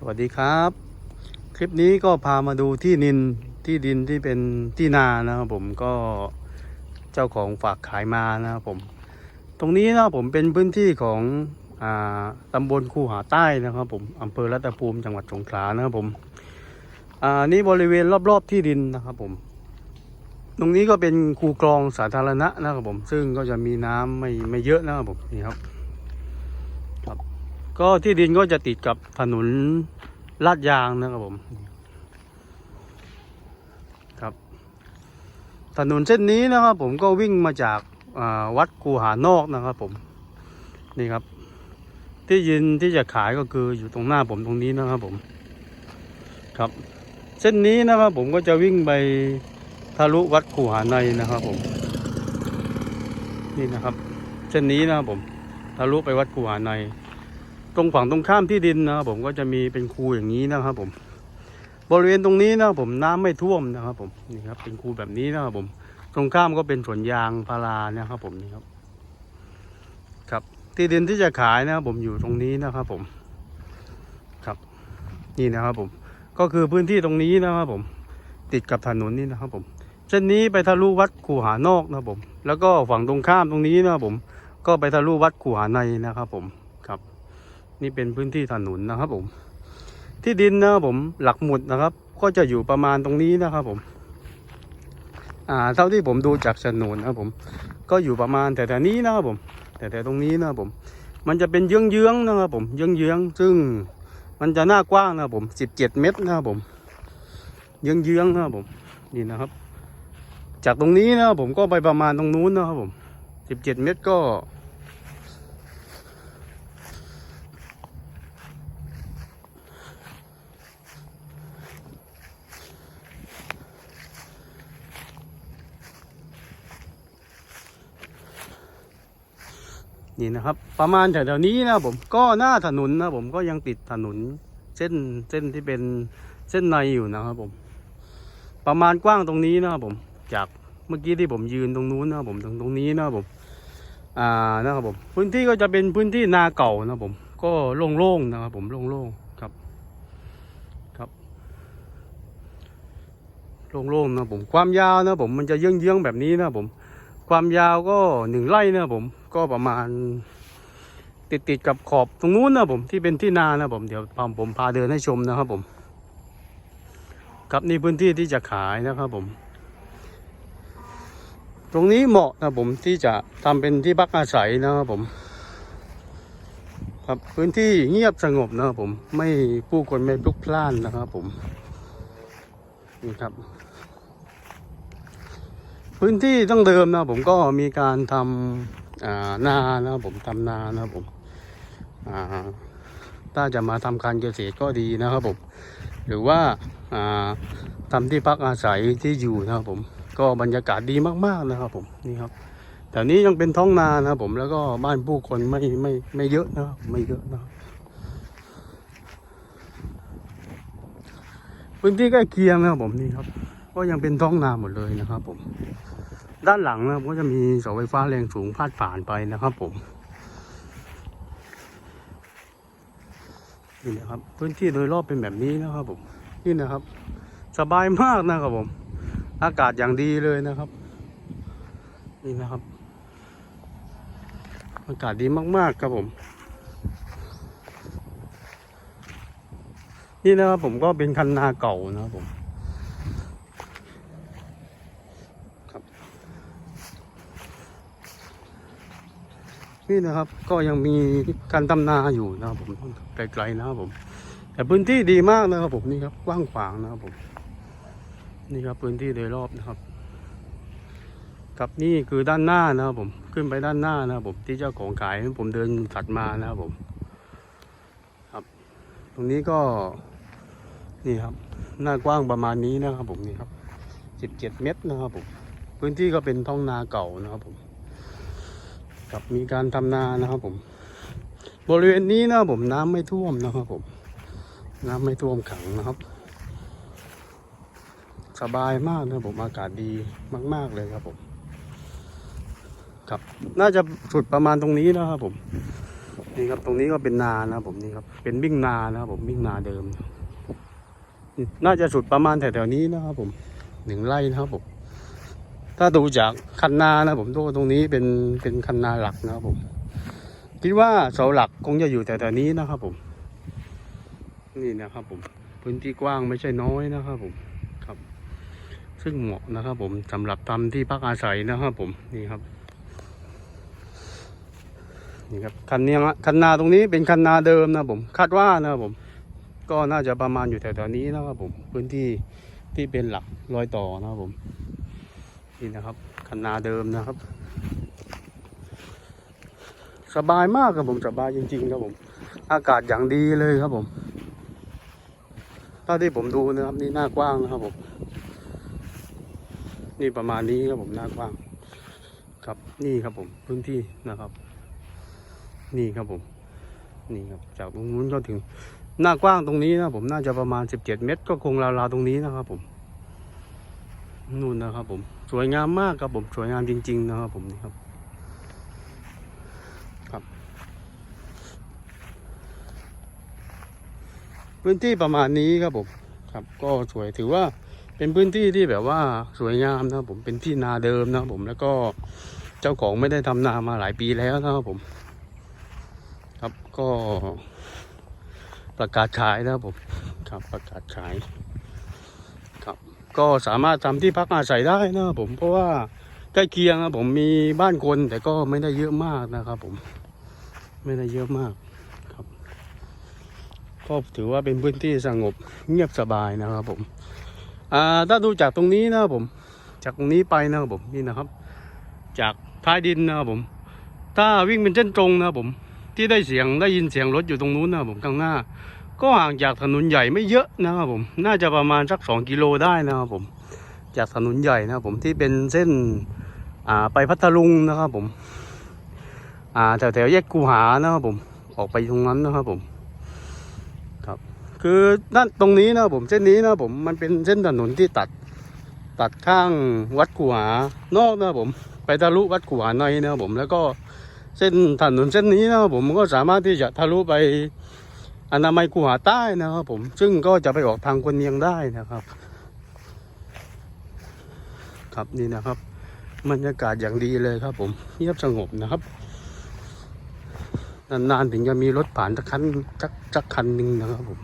สวัสดีครับ คลิปนี้ก็พามาดูที่นินที่ดินที่เป็นที่นานะครับผมก็เจ้าของฝากขายมานะครับผม ตรงนี้นะผมเป็นพื้นที่ของอ่าตำบลคูหาใต้นะครับผมอำเภอรัตภูมิจังหวัดสงขลานะครับผมอ่านี่บริเวณรอบๆที่ดินนะครับผมตรงนี้ก็เป็นคูกรองสาธารณะนะครับผม ซึ่งก็จะมีน้ำไม่ไม่เยอะนะครับผมนี่ครับ ก็ที่ดินก็จะติดกับถนนลาดยางนะครับผม ครับ ถนนเส้นนี้นะครับผมก็วิ่งมาจากาวัดกูหานอกนะครับผม นี่ครับ ที่ยินที่จะขายก็คืออยู่ตรงหน้าผมตรงนี้นะครับผม ครับ เส้นนี้นะครับผมก็จะวิ่งไปทะลุวัดกูหาในนะครับผม นี่นะครับ เส้นนี้นะครับผมทะลุไปวัดกูหาใน ตรงฝั่งตรงข้ามที่ดินนะครับผมก็จะมีเป็นคูอย่างนี้นะครับผม บริเวณตรงนี้นะครับผมน้ำไม่ท่วมนะครับผมนี่ครับเป็นคูแบบนี้นะครับผม ตรงข้ามก็เป็นสวนยางพารานะครับผมนี่ครับ ครับที่ดินที่จะขายนะครับผมอยู่ตรงนี้นะครับผมครับนี่นะครับผม ก็คือพื้นที่ตรงนี้นะครับผม ติดกับถนนนี่นะครับผมเส้นนี้ไปทะลุวัดคูหานอกนะครับผม แล้วก็ฝั่งตรงข้ามตรงนี้นะครับผม ก็ไปทะลุวัดคูหาในนะครับผม นี่เป็นพื้นที่ถนนนะครับผม ที่ดินนะครับผมหลักหมุดนะครับ ก็จะอยู่ประมาณตรงนี้นะครับผม อ่า เท่าที่ผมดูจากโฉนดนะครับผม ก็อยู่ประมาณแต่แต่นี้นะครับผม แต่แต่ตรงนี้นะครับผม มันจะเป็นเยื้องๆนะครับผม เยื้องๆซึ่งมันจะหน้ากว้างนะครับผมสิบเจ็ดเมตรนะครับผม เยื้องๆนะครับผม นี่นะครับ จากตรงนี้นะครับผมก็ไปประมาณตรงนู้นนะครับผมสิบเจ็ดเมตรก็ นี่นะครับ ประมาณแถวๆนี้นะผมก็หน้าถนนนะผมก็ยังติดถนนเส้นเส้นที่เป็นเส้นในอยู่นะครับผม ประมาณกว้างตรงนี้นะครับผม จากเมื่อกี้ที่ผมยืนตรงนู้นนะครับผมตรงตรงนี้นะครับผมอ่านะครับผม พื้นที่ก็จะเป็นพื้นที่นาเก่านะผม ก็โล่งๆนะครับผมโล่งๆครับครับโล่งๆนะผมความยาวนะผมมันจะเยื้องๆแบบนี้นะผม ความยาวก็หนึ่งไร่นะผม ก็ประมาณ ติดติดๆกับขอบตรงนู้นนะผมที่เป็นที่นานะผมเดี๋ยวพาผมพาเดินให้ชมนะครับผมครับนี่พื้นที่ที่จะขายนะครับผม ตรงนี้เหมาะนะผมที่จะทำเป็นที่พักอาศัยนะครับผม ครับพื้นที่เงียบสงบนะครับผม ไม่ผู้คนไม่พลุกพล่านนะครับผมนี่ครับ พื้นที่ตั้งเดิมนะผมก็มีการทำอ่า นานะครับผมทำนานะครับผมถ้าจะมาทำการเกษตรก็ดีนะครับผมหรือว่าทำที่พักอาศัยที่อยู่นะครับผมก็บรรยากาศดีมากๆนะครับผมนี่ครับแต่นี้ยังเป็นท้องนานะครับผมแล้วก็บ้านผู้คนไม่ไม่ไม่เยอะนะครับไม่เยอะนะครับพื้นที่ใกล้เคียงนะครับผมนี่ครับ ก็ยังเป็นท้องนาหมดเลยนะครับผม ด้านหลังนะครับก็จะมีเสาไฟฟ้าแรงสูงพาดผ่านไปนะครับผมนี่นะครับพื้นที่โดยรอบเป็นแบบนี้นะครับผมนี่นะครับ สบายมากนะครับผม อากาศอย่างดีเลยนะครับ นี่นะครับ อากาศดีมาก ๆ ครับผม นี่นะครับผมก็เป็นคันนาเก่านะครับผม นี่นะครับก็ยังมีการทำนาอยู่นะครับผมไกลๆนะครับผม แต่พื้นที่ดีมากนะครับผมนี่ครับกว้างขวางนะครับผม นี่ครับพื้นที่โดยรอบนะครับครับนี่คือด้านหน้านะครับผมขึ้นไปด้านหน้านะครับผมที่เจ้าของขายผมเดินถัดมานะครับผม ครับ ตรงนี้ก็นี่ครับ หน้ากว้างประมาณนี้นะครับผมนี่ครับสิบเจ็ดเมตรนะครับผมพื้นที่ก็เป็นท้องนาเก่านะครับผม ครับมีการทำนานะครับผม บริเวณนี้นะผมน้ำไม่ท่วมนะครับผม น้ำไม่ท่วมขังนะครับ สบายมากนะผมอากาศดีมาก ๆเลยครับผม ครับน่าจะสุดประมาณตรงนี้นะครับผมนี่ครับตรงนี้ก็เป็นนานะครับผมนี่ครับเป็นวิ่งนานะครับผมวิ่งนาเดิมนี่น่าจะสุดประมาณแถวๆนี้นะครับผมหนึ่งไร่นะครับผม ถ้าดูจากคันนานะผมดูตรงนี้เป็นเป็นคันนาหลักนะครับผม คิดว่าเสาหลักคงจะอยู่แถวๆนี้นะครับผม นี่นะครับผม พื้นที่กว้างไม่ใช่น้อยนะครับผมครับ ซึ่งเหมาะนะครับผมสำหรับทำที่พักอาศัยนะครับผมนี่ครับนี่ครับคันนี้คันนาตรงนี้เป็นคันนาเดิมนะผมคาดว่านะครับผม ก็น่าจะประมาณอยู่แถวๆนี้นะครับผม พื้นที่ที่เป็นหลักรอยต่อนะครับผม นี่นะครับคันนาเดิมนะครับ สบายมากครับผมสบายจริง ๆ ครับผม อากาศอย่างดีเลยครับผมเท่าที่ผมดูนะครับ นี่หน้ากว้างนะครับผม นี่ประมาณนี้ครับผมหน้ากว้าง ครับนี่ครับผมพื้นที่นะครับ นี่ครับผม นี่ครับ จากตรงนู้นก็ถึงหน้ากว้างตรงนี้นะผมน่าจะประมาณสิบเจ็ดเมตร ก็คงราวๆตรงนี้นะครับผมนู่นนะครับผม สวยงามมากครับผมสวยงามจริง ๆ นะครับผมนี่ครับ ครับ พื้นที่ประมาณนี้ครับผมครับ ก็สวยถือว่าเป็นพื้นที่ที่แบบว่าสวยงามนะครับผมเป็นที่นาเดิมนะครับผมแล้วก็เจ้าของไม่ได้ทำนามาหลายปีแล้วนะครับผม ครับก็ประกาศขายนะครับผมครับประกาศขาย ก็สามารถทำที่พักอาศัยได้นะผมเพราะว่าใกล้เคียงนะผมมีบ้านคนแต่ก็ไม่ได้เยอะมากนะครับผมไม่ได้เยอะมากครับก็ถือว่าเป็นพื้นที่สงบเงียบสบายนะครับผมอ่าถ้าดูจากตรงนี้นะผม จากตรงนี้ไปนะครับผมนี่นะครับ จากท้ายดินนะครับผม ถ้าวิ่งเป็นเส้นตรงนะครับผมที่ได้เสียงได้ยินเสียงรถอยู่ตรงนู้นนะครับผมข้างหน้า ก็ห่างจากถนนใหญ่ไม่เยอะนะครับผม น่าจะประมาณสักสองกิโลได้นะครับผม จากถนนใหญ่นะครับผมที่เป็นเส้นอ่าไปพัทลุงนะครับผมอ่าแถวแถวๆแยกกูหานะครับผม ออกไปตรงนั้นนะครับผม ครับ คือด้านตรงนี้นะครับผมเส้นนี้นะครับผมมันเป็นเส้นถนนที่ตัดตัดข้างวัดกูหานอกนะครับผม ไปทะลุวัดกูหาในนะครับผมแล้วก็เส้นถนนเส้นนี้นะครับผมก็สามารถที่จะทะลุไป อนามัยกูหาใต้นะครับผม ซึ่งก็จะไปออกทางคนเนียงได้นะครับ ครับนี่นะครับบรรยากาศอย่างดีเลยครับ ผมเงียบสงบนะครับ นานๆถึงจะมีรถผ่านสักคันสักสักคันหนึ่งนะครับผม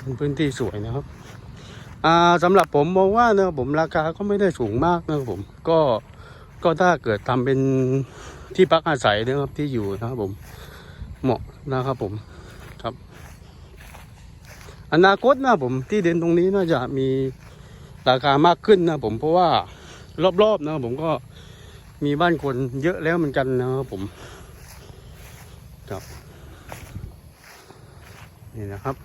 เป็นพื้นที่สวยนะครับ อ่าสำหรับผมมองว่านะครับผมราคาก็ไม่ได้สูงมากนะครับผม ก็ก็ถ้าเกิดทำเป็นที่พักอาศัยนะครับที่อยู่นะครับผมเหมาะนะครับผม ครับ อนาคตนะผมที่เดินตรงนี้น่าจะมีราคามากขึ้นนะผมเพราะว่ารอบๆนะผมก็มีบ้านคนเยอะแล้วเหมือนกันนะครับผมครับนี่นะครับ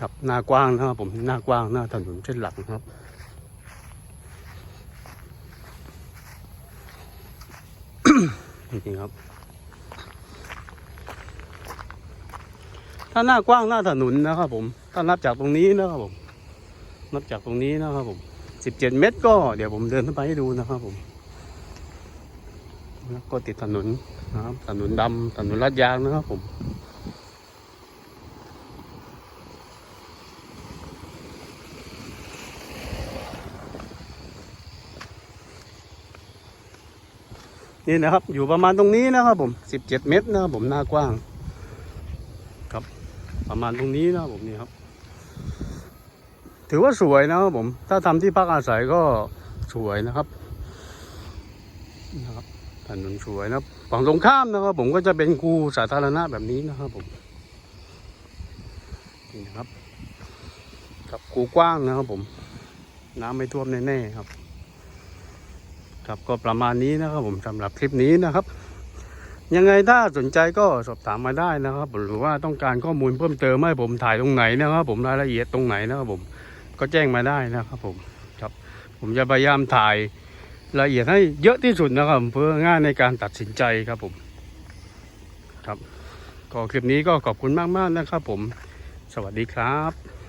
ครับหน้ากว้างนะครับผมหน้ากว้างหน้าถนนเส้นหลักนะครับ จริงครับ ถ้าหน้ากว้างหน้าถนนนะครับ ผม ถ้านับจากตรงนี้นะครับผม นับจากตรงนี้นะครับผมสิบเจ็ดเมตรก็เดี๋ยวผมเดินขึ้นไปให้ดูนะครับผมแล้วก็ติดถนนนะครับ ถนนดำถนนลาดยางนะครับผม นี่นะครับ อยู่ประมาณตรงนี้นะครับผมสิบเจ็ดเมตรนะครับผมหน้ากว้าง ครับ ประมาณตรงนี้นะครับผมนี่ครับ ถือว่าสวยนะครับผม ถ้าทำที่พักอาศัยก็สวยนะครับนะครับถนนสวยนะฝั่งตรงข้ามนะครับ ผมก็จะเป็นคูสาธารณะแบบนี้นะครับผมนี่นะครับกับคูกว้างนะครับผม น้ำไม่ท่วมแน่ๆครับ ครับก็ประมาณนี้นะครับผมสำหรับคลิปนี้นะครับ ยังไงถ้าสนใจก็สอบถามมาได้นะครับหรือว่าต้องการข้อมูลเพิ่มเติมให้ผมถ่ายตรงไหนนะครับ ผมรายละเอียดตรงไหนนะครับผมก็แจ้งมาได้นะครับผมครับผมจะพยายามถ่ายรายละเอียดให้เยอะที่สุดนะครับ เพื่อง่ายในการตัดสินใจครับผมครับก็คลิปนี้ก็ขอบคุณมาก ๆ นะครับผม สวัสดีครับ